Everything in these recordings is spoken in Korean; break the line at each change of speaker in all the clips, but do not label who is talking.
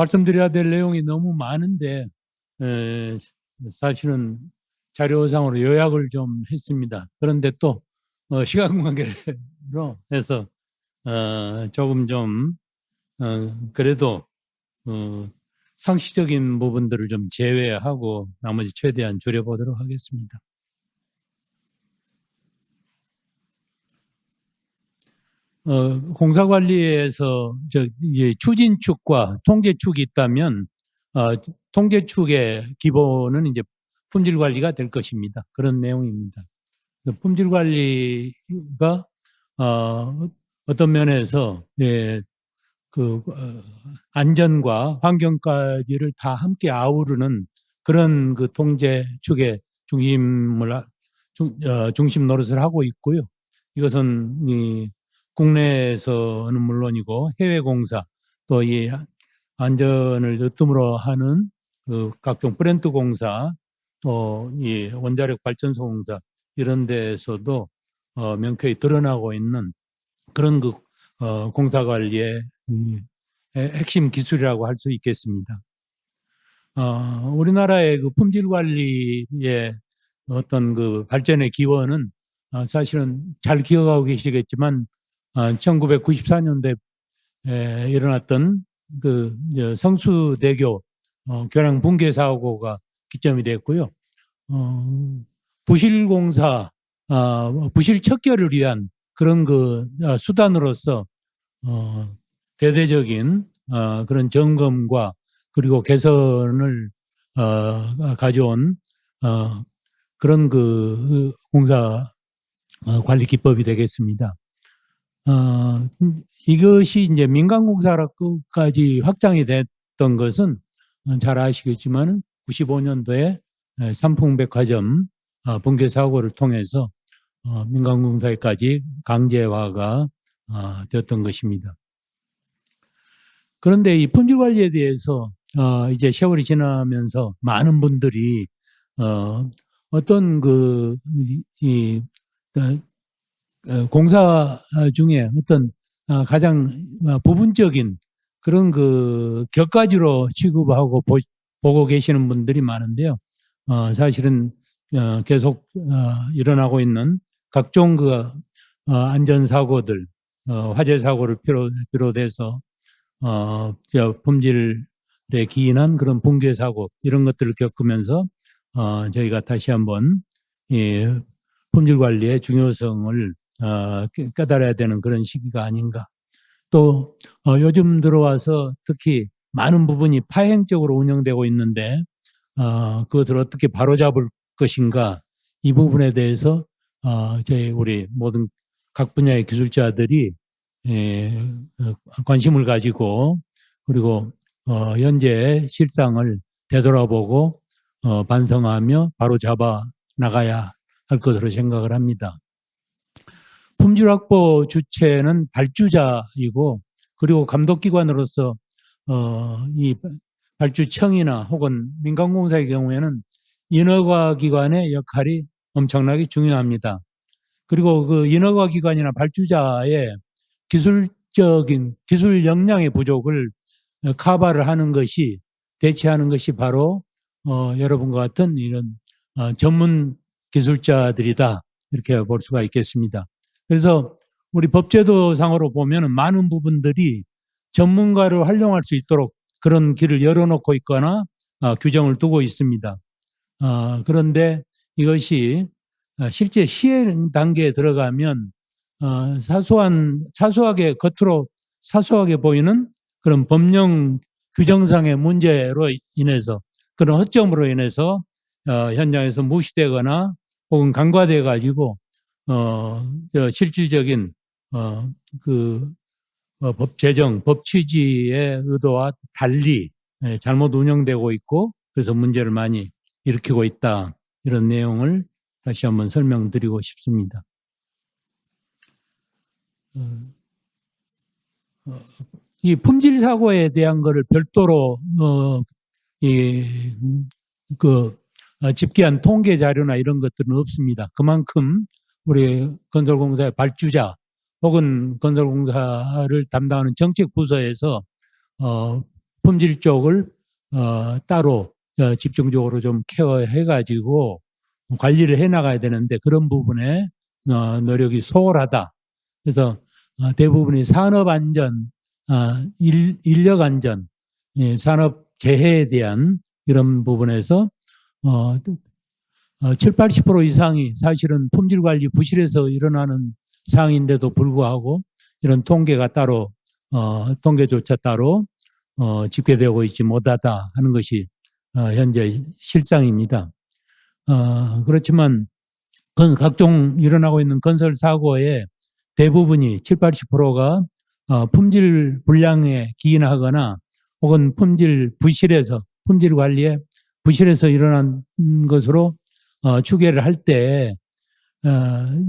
말씀드려야 될 내용이 너무 많은데 에, 사실은 자료상으로 요약을 좀 했습니다. 그런데 또 어, 시간 관계로 해서 어, 조금 좀 어, 그래도 어, 상시적인 부분들을 좀 제외하고 나머지 최대한 줄여보도록 하겠습니다. 어, 공사관리에서 저 추진축과 통제축이 있다면 어, 통제축의 기본은 이제 품질 관리가 될 것입니다. 그런 내용입니다. 그 품질 관리가 어, 어떤 면에서 예, 그 어, 안전과 환경까지를 다 함께 아우르는 그런 그 통제 축의 중심을 하- 중, 어, 중심 노릇을 하고 있고요. 이것은 이 국내에서는 물론이고 해외 공사 또 이 안전을 으뜸으로 하는 그 각종 브랜드 공사 또 이 원자력 발전소 공사 이런 데에서도 어, 명쾌히 드러나고 있는 그런 그 어, 공사 관리의 음, 의 핵심 기술이라고 할 수 있겠습니다. 어, 우리나라의 그 품질 관리의 어떤 그 발전의 기원은 어, 사실은 잘 기억하고 계시겠지만 어, 1994년도에 에, 일어났던 그 성수대교 어, 교량 붕괴 사고가 기점이 됐고요. 어, 부실 공사, 어, 부실 척결을 위한 그런 그 어, 수단으로서 어, 대대적인 어, 그런 점검과 그리고 개선을 어, 가져온 어, 그런 그 공사 어, 관리 기법이 되겠습니다. 어, 이것이 이제 민간공사까지 확장이 됐던 것은 어, 잘 아시겠지만 95년도에 삼풍백화점 어, 붕괴 사고를 통해서 어, 민간공사에까지 강제화가 어, 되었던 것입니다. 그런데 이 품질 관리에 대해서 어, 이제 세월이 지나면서 많은 분들이 어, 어떤 그, 이, 공사 중에 어떤 어, 가장 어, 부분적인 그런 그 격가지로 취급하고 보, 보고 계시는 분들이 많은데요. 어, 사실은 어, 계속 어, 일어나고 있는 각종 그 어, 안전사고들, 어, 화재 사고를 비롯, 비롯해서 어, 저 품질에 기인한 그런 붕괴 사고 이런 것들을 겪으면서 어, 저희가 다시 한번 이 품질 관리의 중요성을 어, 깨- 깨달아야 되는 그런 시기가 아닌가. 또 어, 요즘 들어와서 특히 많은 부분이 파행적으로 운영되고 있는데 어, 그것을 어떻게 바로잡을 것인가 이 부분에 대해서 어, 저희 우리 모든 각 분야의 기술자들이 예, 어, 관심을 가지고 그리고 어, 현재 실상을 되돌아보고 어, 반성하며 바로 잡아 나가야 할 것으로 생각을 합니다. 품질 확보 주체는 발주자이고 그리고 감독기관으로서 어, 이 발주청이나 혹은 민간공사의 경우에는 인허가 기관의 역할이 엄청나게 중요합니다. 그리고 그 인허가 기관이나 발주자의 기술적인 기술 역량의 부족을 어, 카바를 하는 것이 대체하는 것이 바로 어, 여러분과 같은 이런 어, 전문 기술자들이다 이렇게 볼 수가 있겠습니다. 그래서 우리 법제도상으로 보면은 많은 부분들이 전문가를 활용할 수 있도록 그런 길을 열어놓고 있거나 어, 규정을 두고 있습니다. 어, 그런데 이것이 어, 실제 시행 단계에 들어가면 어, 사소한 사소하게 겉으로 사소하게 보이는 그런 법령 규정상의 문제로 인해서 그런 허점으로 인해서 어, 현장에서 무시되거나 혹은 간과돼 가지고 어, 저 실질적인 어, 그 어, 법 제정, 법 취지의 의도와 달리 예, 잘못 운영되고 있고 그래서 문제를 많이 일으키고 있다 이런 내용을 다시 한번 설명드리고 싶습니다. 어, 어, 이 품질 사고에 대한 거를 별도로 어, 이, 그 어, 집계한 통계 자료나 이런 것들은 없습니다. 그만큼 우리 건설공사의 발주자 혹은 건설공사를 담당하는 정책 부서에서 어, 품질 쪽을 어, 따로 어, 집중적으로 좀 케어해 가지고 관리를 해 나가야 되는데 그런 부분에 어, 노력이 소홀하다. 그래서 어, 대부분이 산업 안전, 어, 일, 인력 안전, 예, 산업 재해에 대한 이런 부분에서 어, 어, 7, 80% 이상이 사실은 품질 관리 부실에서 일어나는 상황인데도 불구하고 이런 통계가 따로 어, 통계조차 따로 어, 집계되고 있지 못하다 하는 것이 어, 현재 실상입니다. 어, 그렇지만 건 각종 일어나고 있는 건설 사고의 대부분이 7, 80%가 어, 품질 불량에 기인하거나 혹은 품질 부실에서 품질 관리에 부실에서 일어난 것으로 어, 추계를 할 때, 어,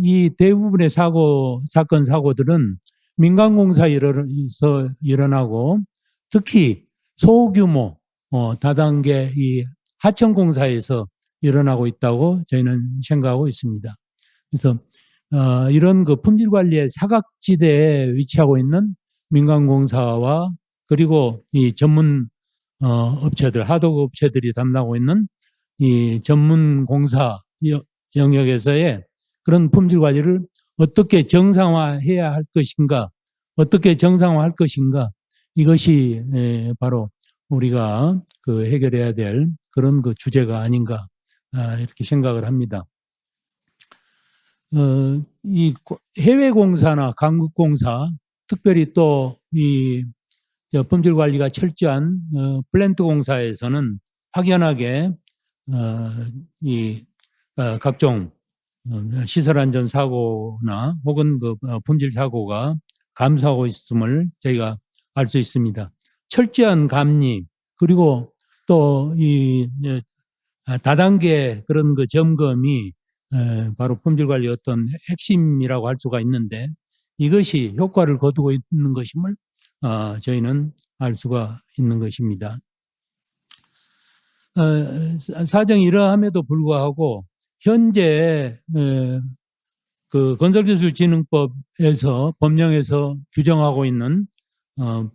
이 대부분의 사고, 사건, 사고들은 민간공사에서 일어나고 특히 소규모, 어, 다단계 이 하청공사에서 일어나고 있다고 저희는 생각하고 있습니다. 그래서, 어, 이런 그 품질 관리의 사각지대에 위치하고 있는 민간공사와 그리고 이 전문 어, 업체들, 하도급 업체들이 담당하고 있는 이 전문 공사 여- 영역에서의 그런 품질 관리를 어떻게 정상화해야 할 것인가, 어떻게 정상화할 것인가, 이것이 에, 바로 우리가 그 해결해야 될 그런 그 주제가 아닌가, 아, 이렇게 생각을 합니다. 어, 이 고- 해외 공사나 강국 공사, 특별히 또이 저 품질 관리가 철저한 어, 플랜트 공사에서는 확연하게 어, 이 어, 각종 어, 시설 안전 사고나 혹은 그 어, 품질 사고가 감소하고 있음을 저희가 알 수 있습니다. 철저한 감리 그리고 또 이 다단계 그런 그 점검이 에, 바로 품질 관리 어떤 핵심이라고 할 수가 있는데 이것이 효과를 거두고 있는 것임을 어, 저희는 알 수가 있는 것입니다. 어, 사- 사정이 이러함에도 불구하고 현재 에, 그 건설기술진흥법에서 법령에서 규정하고 있는 어,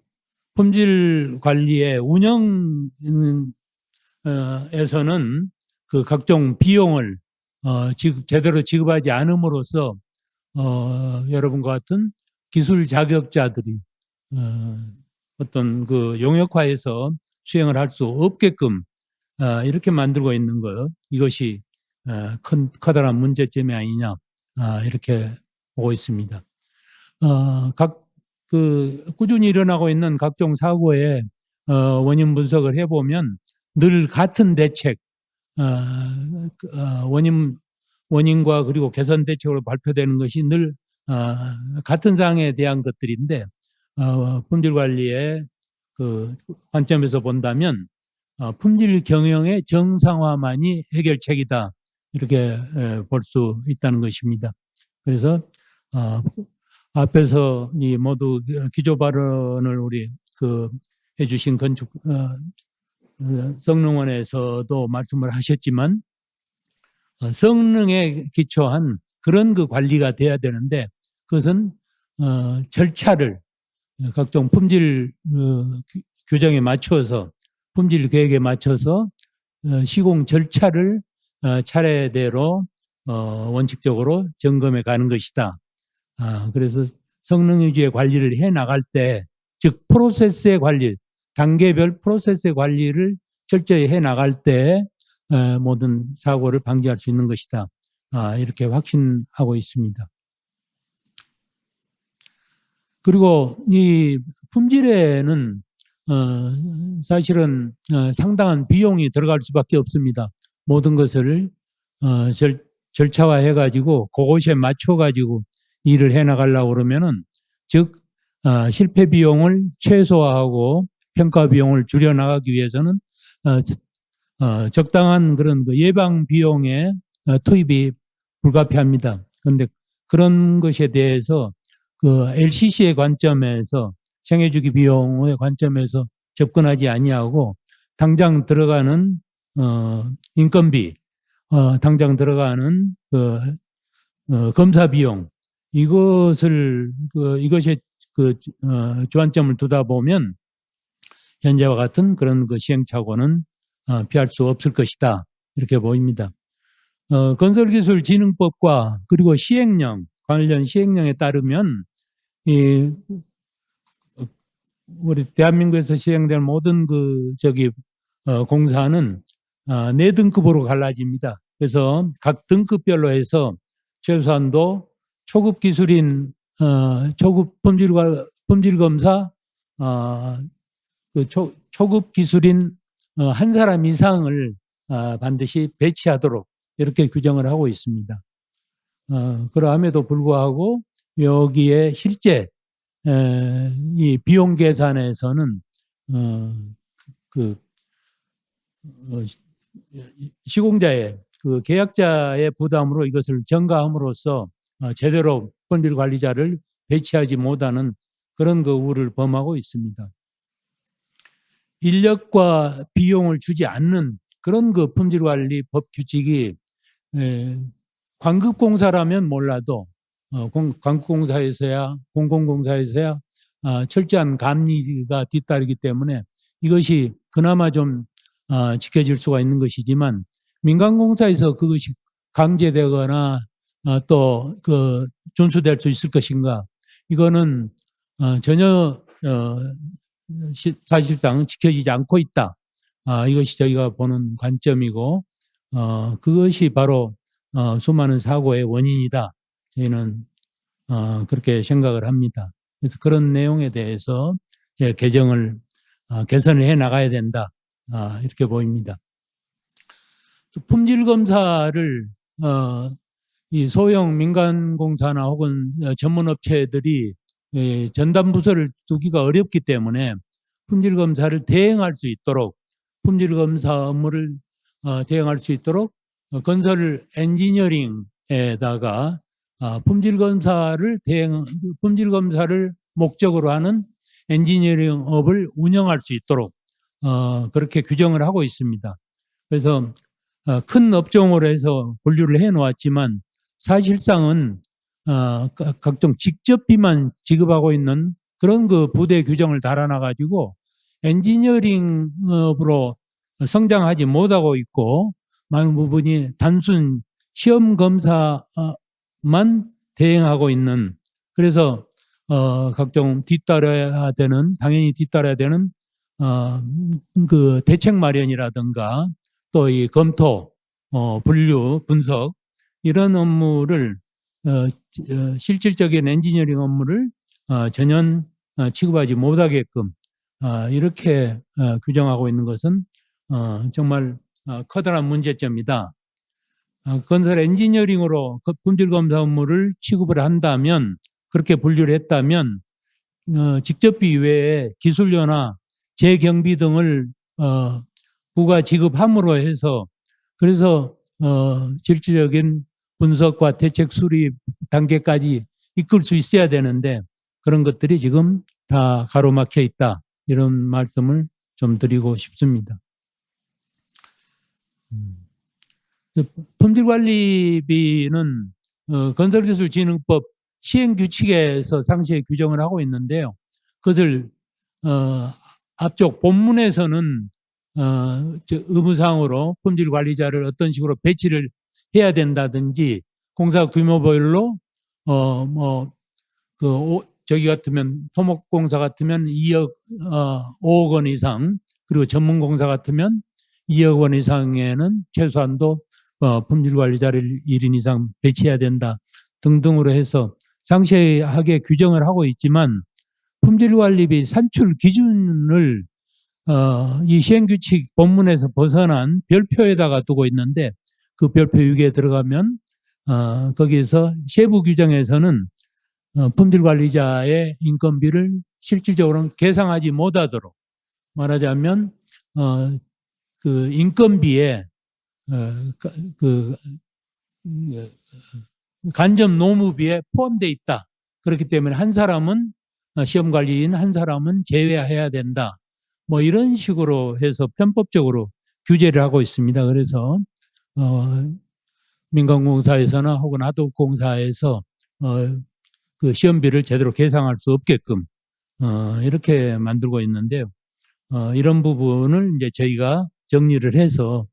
품질 관리의 운영에서는 그 각종 비용을 어, 제대로 지급하지 않음으로써 어, 여러분과 같은 기술 자격자들이 어, 어떤 그 용역화해서 수행을 할 수 없게끔 어, 이렇게 만들고 있는 것 이것이 어, 큰 커다란 문제점이 아니냐 아, 이렇게 보고 있습니다. 어, 각그 꾸준히 일어나고 있는 각종 사고의 어, 원인 분석을 해보면 늘 같은 대책, 어, 그, 어, 원인 원인과 그리고 개선 대책으로 발표되는 것이 늘 어, 같은 사항에 대한 것들인데 어, 품질 관리의 그 관점에서 본다면 어, 품질 경영의 정상화만이 해결책이다 이렇게 볼 수 있다는 것입니다. 그래서 어, 앞에서 이 모두 기조 발언을 우리 그 해주신 건축 어, 어, 성능원에서도 말씀을 하셨지만 어, 성능에 기초한 그런 그 관리가 돼야 되는데 그것은 어, 절차를 각종 품질 어, 규- 규정에 맞춰서 품질 계획에 맞춰서 어, 시공 절차를 어, 차례대로 어, 원칙적으로 점검해 가는 것이다. 아, 그래서 성능 유지의 관리를 해 나갈 때, 즉 프로세스의 관리, 단계별 프로세스의 관리를 철저히 해 나갈 때 어, 모든 사고를 방지할 수 있는 것이다. 아, 이렇게 확신하고 있습니다. 그리고 이 품질에는 어, 사실은 어, 상당한 비용이 들어갈 수밖에 없습니다. 모든 것을 어, 절, 절차화해 가지고 그것에 맞춰 가지고 일을 해 나가려고 그러면은 즉 어, 실패 비용을 최소화하고 평가 비용을 줄여 나가기 위해서는 어, 어, 적당한 그런 그 예방 비용의 어, 투입이 불가피합니다. 그런데 그런 것에 대해서 그 LCC의 관점에서 생애주기 비용의 관점에서 접근하지 아니하고 당장 들어가는 어, 인건비, 어, 당장 들어가는 그 어, 검사 비용 이것을 그 이것에 그 어, 주안점을 두다 보면 현재와 같은 그런 그 시행착오는 어, 피할 수 없을 것이다. 이렇게 보입니다. 어, 건설기술진흥법과 그리고 시행령, 관련 시행령에 따르면 이 우리 대한민국에서 시행된 모든 그 저기 어, 공사는 어, 네 등급으로 갈라집니다. 그래서 각 등급별로 해서 최소한도 초급 기술인 어, 초급 품질 품질 검사 어, 그 초, 초급 기술인 어, 한 사람 이상을 어, 반드시 배치하도록 이렇게 규정을 하고 있습니다. 어, 그러함에도 불구하고 여기에 실제 에, 이 비용 계산에서는 어, 그 어, 시- 시공자의 그 계약자의 부담으로 이것을 전가함으로써 어, 제대로 본질 관리자를 배치하지 못하는 그런 그 우를 범하고 있습니다. 인력과 비용을 주지 않는 그런 그 품질 관리 법 규칙이 에, 관급공사라면 몰라도 어, 공, 관급공사에서야 공공공사에서야 아, 철저한 감리가 뒤따르기 때문에 이것이 그나마 좀 아, 지켜질 수가 있는 것이지만 민간공사에서 그것이 강제되거나 아, 또그 준수될 수 있을 것인가 이거는 어, 전혀 어, 시- 사실상 지켜지지 않고 있다. 아, 이것이 저희가 보는 관점이고 어, 그것이 바로 어, 수많은 사고의 원인이다. 저희는 어, 그렇게 생각을 합니다. 그래서 그런 내용에 대해서 개정을 어, 개선을 해 나가야 된다. 아, 이렇게 보입니다. 또 품질 검사를 어, 이 소형 민간 공사나 혹은 어, 전문 업체들이 예, 전담 부서를 두기가 어렵기 때문에 품질 검사를 대행할 수 있도록 품질 검사 업무를 어, 대행할 수 있도록 어, 건설 엔지니어링에다가 아, 품질 검사를 대행 품질 검사를 목적으로 하는 엔지니어링 업을 운영할 수 있도록 어, 그렇게 규정을 하고 있습니다. 그래서 어, 큰 업종으로 해서 분류를 해 놓았지만 사실상은 어, 각- 각종 직접비만 지급하고 있는 그런 그 부대 규정을 달아놔 가지고 엔지니어링업으로 성장하지 못하고 있고 많은 부분이 단순 시험 검사 만 대행하고 있는 그래서 어, 각종 뒤따라야 되는 당연히 뒤따라야 되는 어, 그 대책 마련이라든가 또 이 검토, 어, 분류, 분석 이런 업무를 어, 지- 어, 실질적인 엔지니어링 업무를 어, 전혀 어, 취급하지 못하게끔 어, 이렇게 어, 규정하고 있는 것은 어, 정말 어, 커다란 문제점이다. 어, 건설 엔지니어링으로 그 품질 검사 업무를 취급을 한다면 그렇게 분류를 했다면 어, 직접비 외에 기술료나 재경비 등을 어, 부가 지급함으로 해서 그래서 어, 실질적인 분석과 대책 수립 단계까지 이끌 수 있어야 되는데 그런 것들이 지금 다 가로막혀 있다 이런 말씀을 좀 드리고 싶습니다. 음. 품질관리비는 어, 건설기술진흥법 시행규칙에서 상세히 규정을 하고 있는데요. 그것을 어, 앞쪽 본문에서는 어, 저 의무상으로 품질관리자를 어떤 식으로 배치를 해야 된다든지 공사 규모별로 어 뭐그 저기 같으면 토목공사 같으면 2억 어 5억 원 이상 그리고 전문공사 같으면 2억 원 이상에는 최소한도 어, 품질관리자를 1인 이상 배치해야 된다 등등으로 해서 상세하게 규정을 하고 있지만 품질관리비 산출 기준을 어, 이 시행규칙 본문에서 벗어난 별표에다가 두고 있는데 그 별표 6에 들어가면 어, 거기에서 세부 규정에서는 어, 품질관리자의 인건비를 실질적으로 계상하지 못하도록 말하자면 어, 그 인건비에 그 어, 간접 노무비에 포함되어 있다. 그렇기 때문에 한 사람은 어, 시험 관리인 한 사람은 제외해야 된다. 뭐 이런 식으로 해서 편법적으로 규제를 하고 있습니다. 그래서 어, 민간공사에서나 혹은 하도공사에서 어, 그 시험비를 제대로 계상할 수 없게끔 어, 이렇게 만들고 있는데요. 어, 이런 부분을 이제 저희가 정리를 해서 어,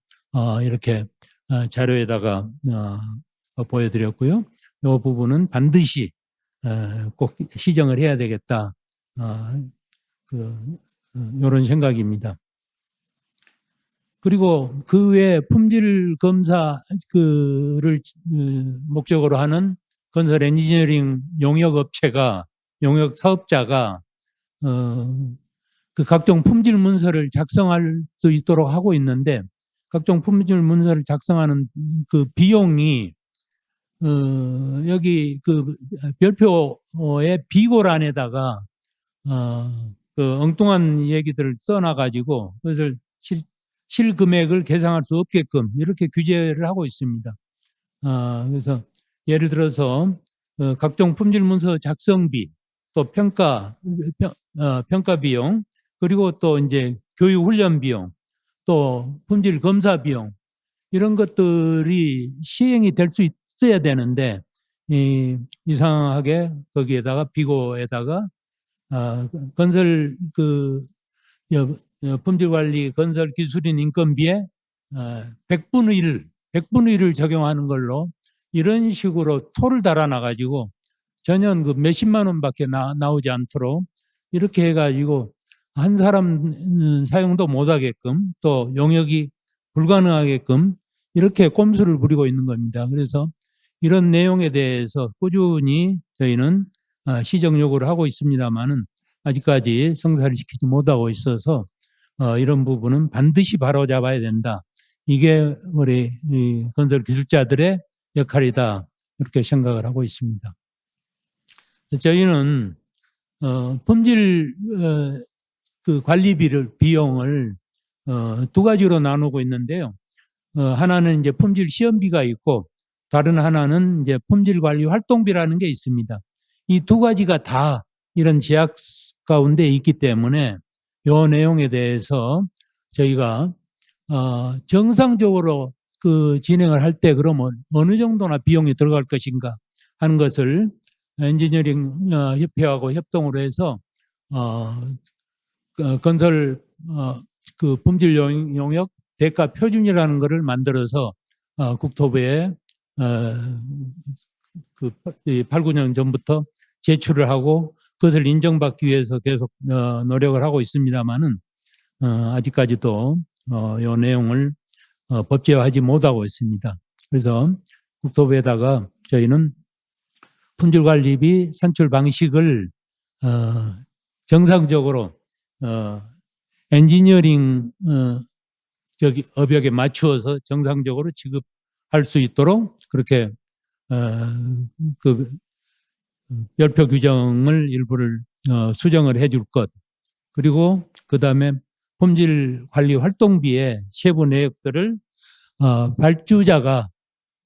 이렇게 어, 자료에다가 어, 보여드렸고요. 이 부분은 반드시 어, 꼭 시정을 해야 되겠다. 어, 그, 이런 생각입니다. 그리고 그 외에 품질 검사 그를 어, 목적으로 하는 건설 엔지니어링 용역 업체가 용역 사업자가 어, 그 각종 품질 문서를 작성할 수 있도록 하고 있는데 각종 품질 문서를 작성하는 그 비용이 어, 여기 그 별표의 비고란에다가 어, 그 엉뚱한 얘기들을 써놔가지고 그것을 실, 실금액을 계상할 수 없게끔 이렇게 규제를 하고 있습니다. 어, 그래서 예를 들어서 어, 각종 품질 문서 작성비 또 평가 평, 어, 평가 비용 그리고 또 이제 교육 훈련 비용 또 품질 검사 비용 이런 것들이 시행이 될 수 있어야 되는데 이, 이상하게 거기에다가 비고에다가 아, 건설 그 품질 관리 건설 기술인 인건비에 아, 100분의 1, 100분의 1을 적용하는 걸로 이런 식으로 토를 달아놔 가지고 전혀 그 몇십만 원밖에 나, 나오지 않도록 이렇게 해가지고 한 사람 사용도 못하게끔 또 용역이 불가능하게끔 이렇게 꼼수를 부리고 있는 겁니다. 그래서 이런 내용에 대해서 꾸준히 저희는 아, 시정 요구를 하고 있습니다만은 아직까지 성사를 시키지 못하고 있어서 어, 이런 부분은 반드시 바로잡아야 된다. 이게 우리 건설 기술자들의 역할이다. 이렇게 생각을 하고 있습니다. 저희는 어, 품질 어, 그 관리비를 비용을 어, 두 가지로 나누고 있는데요. 어, 하나는 이제 품질 시험비가 있고 다른 하나는 이제 품질 관리 활동비라는 게 있습니다. 이 두 가지가 다 이런 제약 가운데 있기 때문에 이 내용에 대해서 저희가 어, 정상적으로 그 진행을 할 때 그러면 어느 정도나 비용이 들어갈 것인가 하는 것을 엔지니어링 어, 협회하고 협동으로 해서 어, 그 건설 어, 그 품질 용역 대가 표준이라는 것을 만들어서 어, 국토부에 어, 그 8, 9년 전부터 제출을 하고 그것을 인정받기 위해서 계속 어, 노력을 하고 있습니다만은 어, 아직까지도 어, 이 내용을 어, 법제화하지 못하고 있습니다. 그래서 국토부에다가 저희는 품질관리비 산출 방식을 어, 정상적으로 어, 엔지니어링 어, 저기 업역에 맞추어서 정상적으로 지급할 수 있도록 그렇게 어, 그 별표 규정을 일부를 어, 수정을 해줄 것. 그리고 그 다음에 품질 관리 활동비의 세부 내역들을 어, 발주자가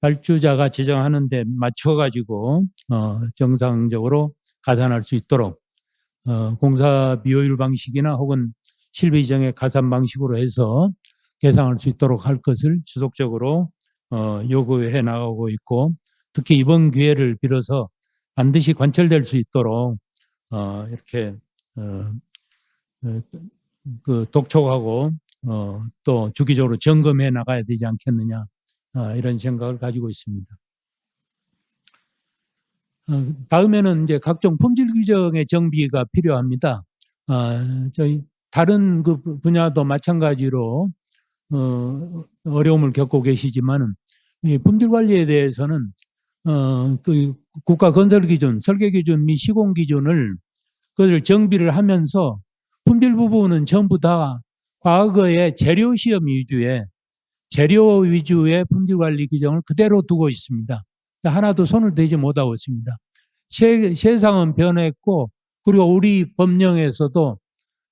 발주자가 지정하는 데 맞춰 가지고 어, 정상적으로 가산할 수 있도록 어, 공사 비효율 방식이나 혹은 실비 이정의 가산 방식으로 해서 계상할 수 있도록 할 것을 지속적으로 어, 요구해 나가고 있고 특히 이번 기회를 빌어서 반드시 관철될 수 있도록 어, 이렇게 어, 어, 그 독촉하고 어, 또 주기적으로 점검해 나가야 되지 않겠느냐 어, 이런 생각을 가지고 있습니다. 어, 다음에는 이제 각종 품질 규정의 정비가 필요합니다. 어, 저희 다른 그 분야도 마찬가지로 어, 어려움을 겪고 계시지만은 이 품질 관리에 대해서는 어, 그 국가 건설 기준, 설계 기준 및 시공 기준을 그것을 정비를 하면서 품질 부분은 전부 다 과거의 재료 시험 위주의 재료 위주의 품질 관리 규정을 그대로 두고 있습니다. 하나도 손을 대지 못하고 있습니다. 세, 세상은 변했고 그리고 우리 법령에서도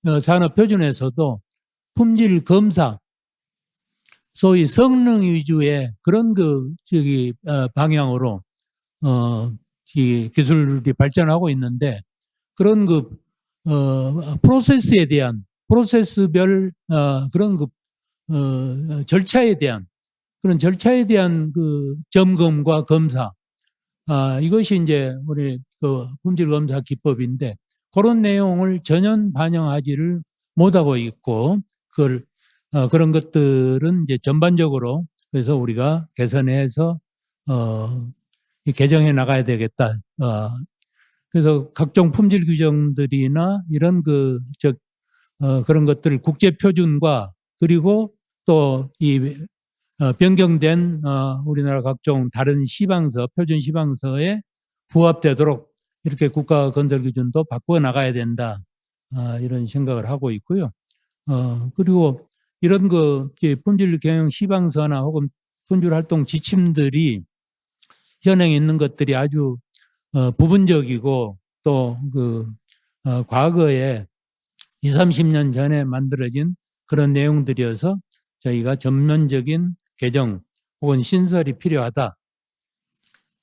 어, 산업 표준에서도 품질 검사 소위 성능 위주의 그런 그 저기 어, 방향으로 어, 이 기술이 발전하고 있는데 그런 그 어, 프로세스에 대한 프로세스별 어, 그런 그 어, 절차에 대한 그런 절차에 대한 그 점검과 검사 아, 이것이 이제 우리 그 품질 검사 기법인데 그런 내용을 전혀 반영하지를 못하고 있고 그걸 어, 그런 것들은 이제 전반적으로 그래서 우리가 개선해서 어, 이 개정해 나가야 되겠다. 어, 그래서 각종 품질 규정들이나 이런 그, 저, 어, 그런 것들을 국제 표준과 그리고 또이 어, 변경된 어, 우리나라 각종 다른 시방서, 표준 시방서에 부합되도록 이렇게 국가 건설 기준도 바꾸어 나가야 된다. 아, 이런 생각을 하고 있고요. 어, 그리고 이런 그 품질 경영 시방서나 혹은 품질 활동 지침들이 현행에 있는 것들이 아주 어, 부분적이고 또그 어, 과거에 2, 30년 전에 만들어진 그런 내용들이어서 저희가 전면적인 개정 혹은 신설이 필요하다.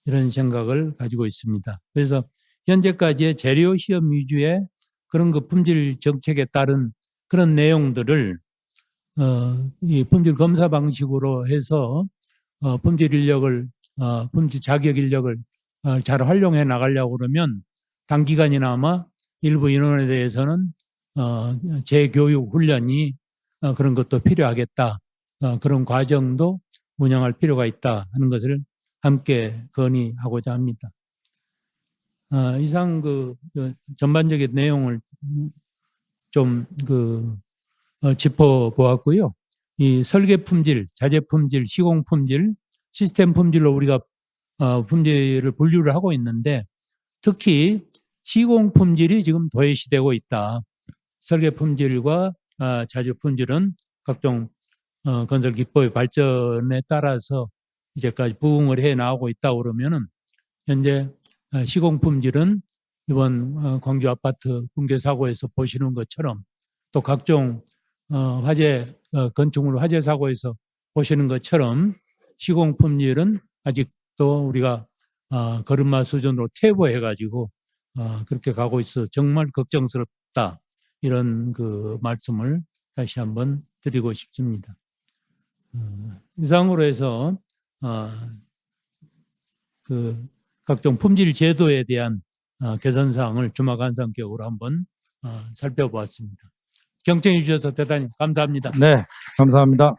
이런 생각을 가지고 있습니다. 그래서 현재까지의 재료 시험 위주의 그런 그 품질 정책에 따른 그런 내용들을 어, 이 품질 검사 방식으로 해서 어, 품질 인력을 어, 품질 자격 인력을 어, 잘 활용해 나가려고 그러면 단기간이나마 일부 인원에 대해서는 어, 재교육 훈련이 어, 그런 것도 필요하겠다. 어, 그런 과정도 운영할 필요가 있다 하는 것을 함께 건의하고자 합니다. 어, 이상 그 어, 전반적인 내용을 좀그 어, 짚어보았고요. 이 설계 품질, 자재 품질, 시공 품질, 시스템 품질로 우리가 어, 품질을 분류를 하고 있는데 특히 시공 품질이 지금 도외시되고 있다. 설계 품질과 아, 자재 품질은 각종 어, 건설 기법의 발전에 따라서 이제까지 부응을 해 나오고 있다 그러면은 현재 어, 시공 품질은 이번 어, 광주 아파트 붕괴 사고에서 보시는 것처럼 또 각종 어, 화재 어, 건축물 화재 사고에서 보시는 것처럼 시공 품질은 아직도 우리가 어, 걸음마 수준으로 퇴보해 가지고 어, 그렇게 가고 있어 정말 걱정스럽다 이런 그 말씀을 다시 한번 드리고 싶습니다. 어, 이상으로 해서 어, 그 각종 품질 제도에 대한 어, 개선 사항을 주마간상격으로 한번 어, 살펴보았습니다. 경청해 주셔서 대단히 감사합니다.
네, 감사합니다.